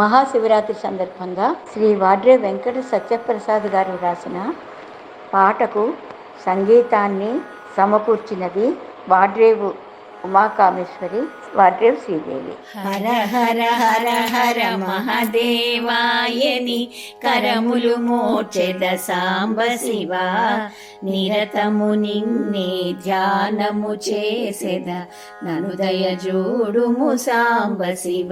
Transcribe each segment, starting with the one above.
మహాశివరాత్రి సందర్భంగా శ్రీ వాడ్రే వెంకట సత్యప్రసాద్ గారు రాసిన పాటకు సంగీతాన్ని సమకూర్చినది వాడ్రేవు. ఉమాకామేశ్వరి వాడ్రేవ్ శ్రీదేవి. హర హర హర హర మహదేవాయని కరములు మోచెద సాంబ శివ. నిరతము నిన్నే ధ్యానము చేసెద. ననుదయ జోడుము సాంబ శివ.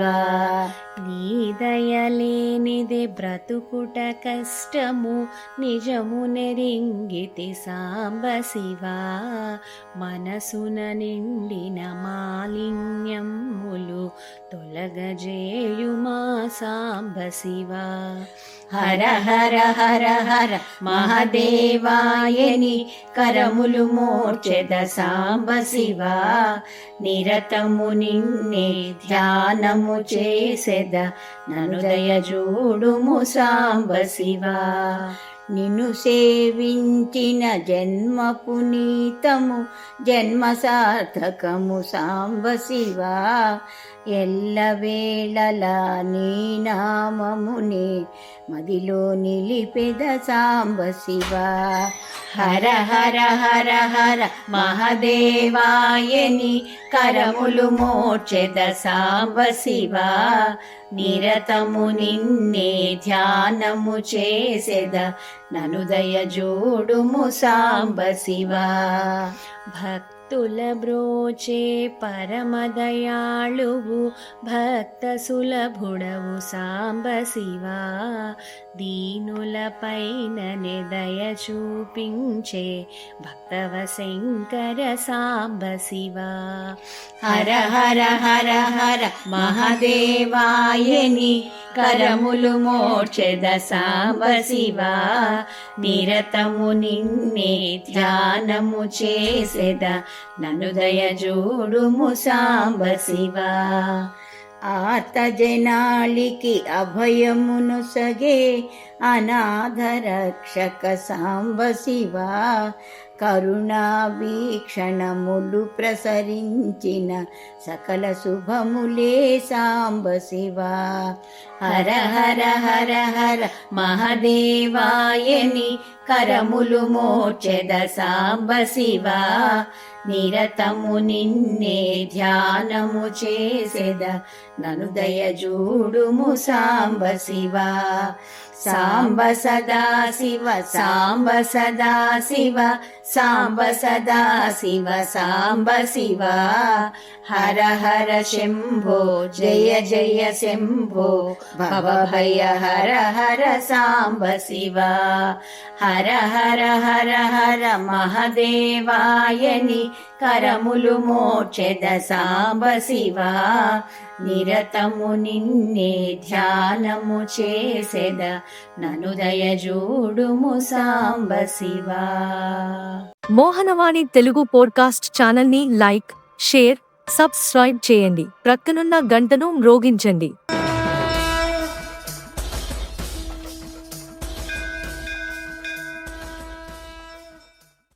నీదయలేనిది బ్రతుకుట కష్టము. నిజము నెరింగితి సాంబ శివ. మనసున నిండిన మాలిన్యములు తొలగజేయుమా సాంబ శివ. హర హర హర హర మహదేవాయని కరములు మోర్చెద సాంబ శివ. నిరతము నిన్నే ధ్యానము చేసెద. నను దయ జోడుము సాంబ శివ. నిన్ను సేవించిన జన్మ పునీతము జన్మ సార్థకము సాంబ శివా. ఎల్లవేళలా నీ నామమునే మదిలో నిలిపెద సాంబ శివ. హర హర హర హర మహదేవాయని కరములు మోచెద సాంబ శివ. నిరతము నిన్నే ధ్యానము చేసెద నను దయ జోడుము సాంబ శివ. భక్తి బ్రోచే పరమదయాళువు భక్త సులభుడవు సాంబ శివా. దీనుల పైన చూపించే భక్తవ శంకర సాంబ శివా. హర హర హర హర మహదేవాయని కరములు మోక్షద సాంబ శివ. నిరతము నిన్నే ధ్యానము చేసెద. ననుదయ జోడుము సాంబ శివ. ఆత జనాళికి అభయమును సగే అనాథ రక్షక సాంబ శివ. కరుణాభీక్షణములు ప్రసరించిన సకల శుభములే సాంబ శివ. హర హర హర హర మహదేవాయని కరములు మోచెద సాంబ శివ. నిరతము నిన్నే ధ్యానము చేసెద. నను దయజూడుము సాంబ శివ. సాంబ సదా శివ సాంబ సదా శివ సాంబ సదా శివ సాంబ శివ. హర హర శంభో జయ జయ శంభో. భవ భయ హర హర సాంబ శివ. హర హర హర హర మహదేవాయని కరములు మోక్షద సాంబ శివ. నిరతము నిన్నే ధ్యానము చేసెద. ననుదయ జోడుము సాంబ శివ. మోహనవాణి తెలుగు పోడ్కాస్ట్ ఛానల్ని లైక్ షేర్ సబ్స్క్రైబ్ చేయండి. ప్రక్కనున్న గంటను మ్రోగించండి.